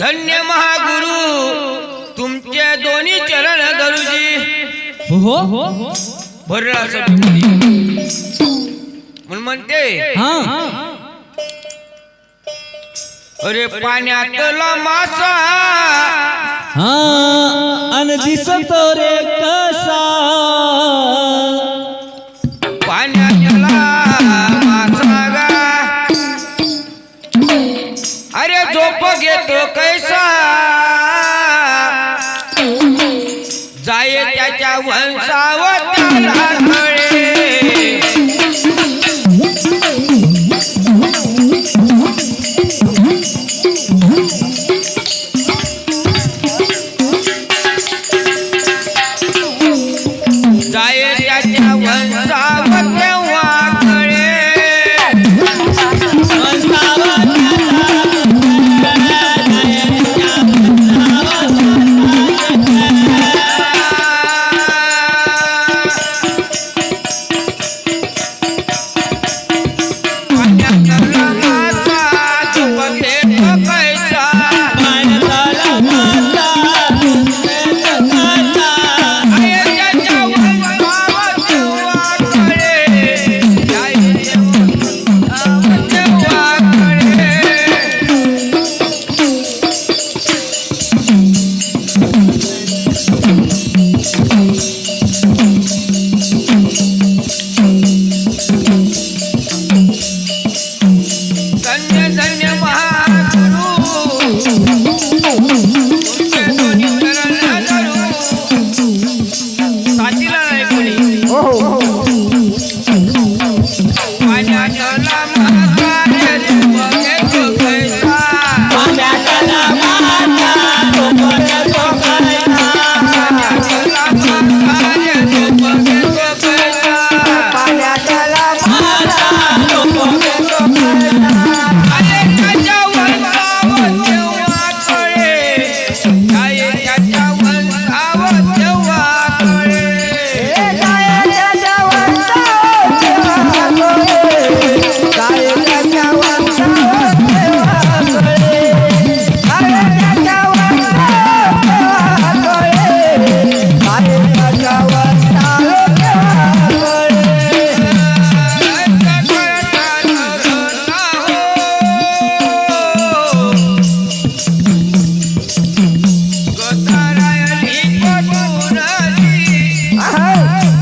धन्य महागुरु तुमचे दोन्ही चरण गुरुजी. हो हो म्हणून म्हणते अरे पाण्यातला मासा. हा अन दिसतो रे कसा. 都跟上 Hey!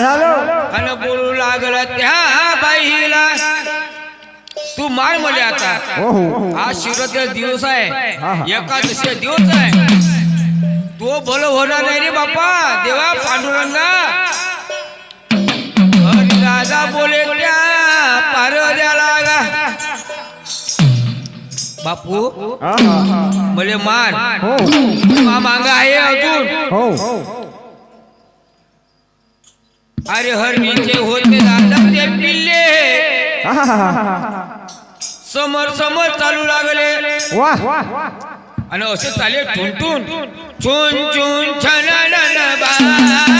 झालं? आणि बोलू लागला त्या बाईला. तू मार मला आता. हो हो. हा शिवरात्र दिवस आहे. हा, हा. एकादशी दिवस आहे. तो भलं होणार नाही रे बाप्पा. देवा पांडुरंगा. हरी राजा बोले त्या पारद्या लागा. बापू हा, हा, हा. मले मार हो. मांगा आहे अजून. हो. अरे हरणीचे होते दादा ते पिल्ले. समोर समोर चालू लागले. वा. आणि असे चाले ठुनठुन चुन चुन छननन बाजे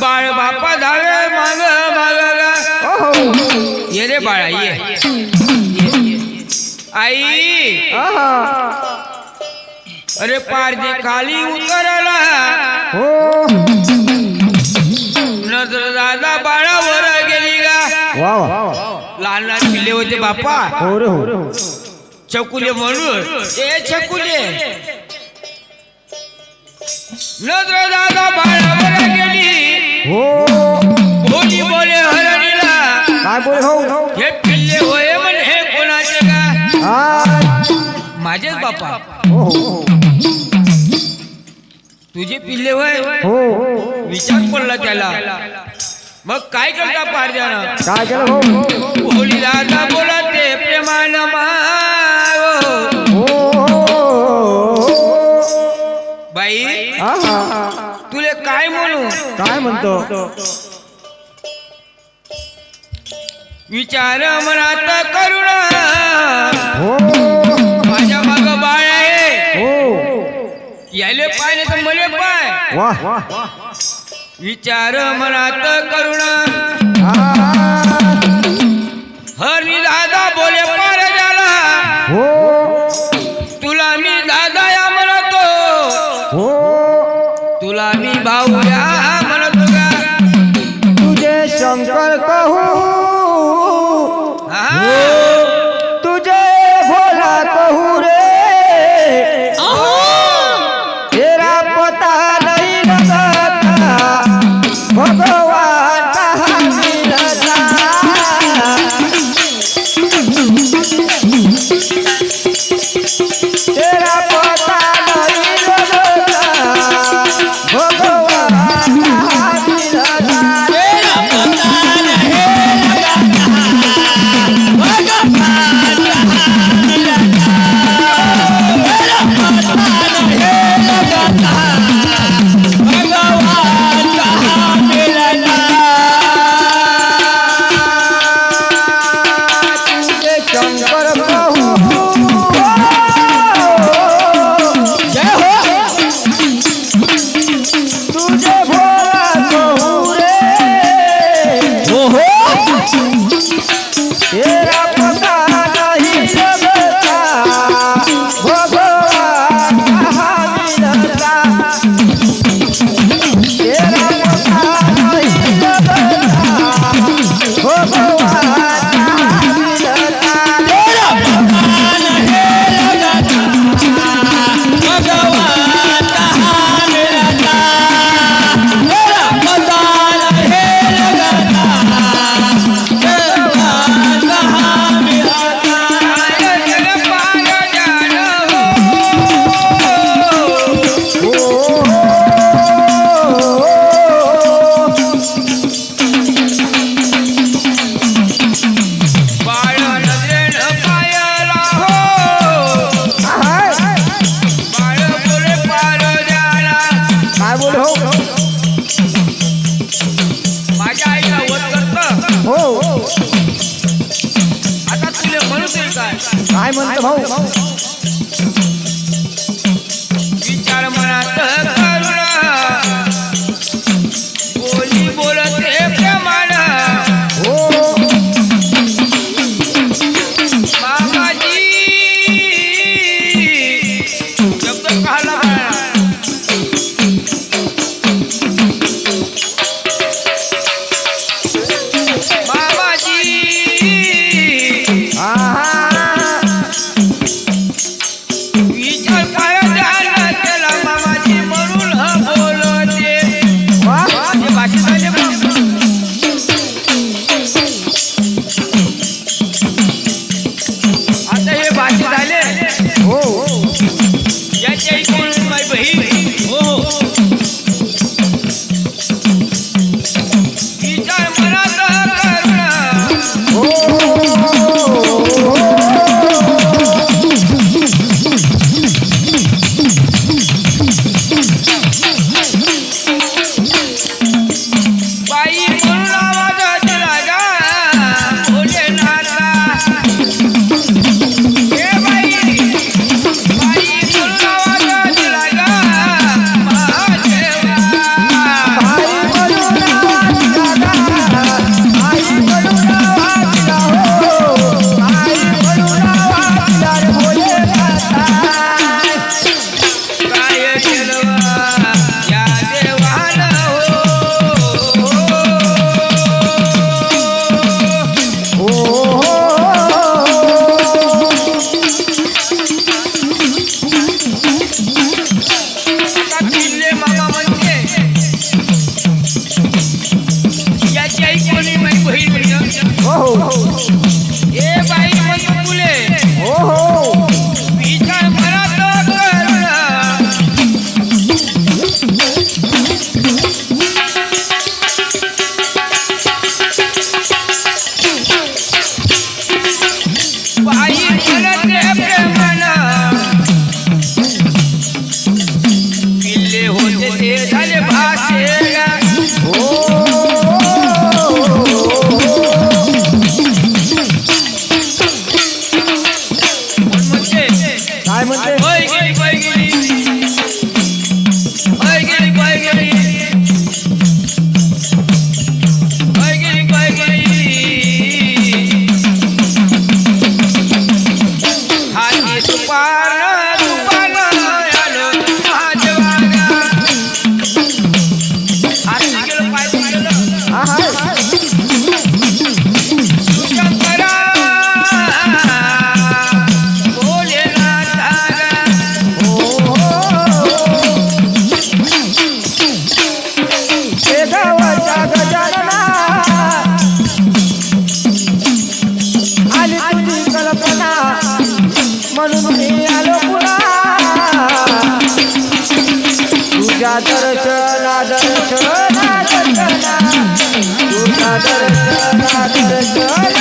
बाळ बापा धावे माग माग ये रे बाळा ये। आई। अरे पारजे खाली उतरला नज़र दादा बाळावर गेली का लहान लहान पिल्ले होते बापा। चकुले म्हणून ए चकुले नज़र दादा बाळावर गेली बोली बोले हरणीला काय बोल हो? हे पिल्ले होय म्हणे हे कोणाचे का? हा. माझेच बापा। हो हो तुझे पिल्ले होय? हो विचार पडला त्याला। मग काय करता पारजानं काय केलं भाऊ होली दादा बोला ते प्रेमान हो। बाई हा, हा, हा. तुले काय म्हणू? काय म्हणतो? विचार मनात करुणा. हो. माझ्या माग बाळ आहे. हो. याले पाहिजे तर मले पाय. वा. विचार मनात करुणा. हा. हरणी दादा बोले पार झाला. हो. हो तुला म्हणतो दर्शना दर्शना तुझा दर्शना दर्शना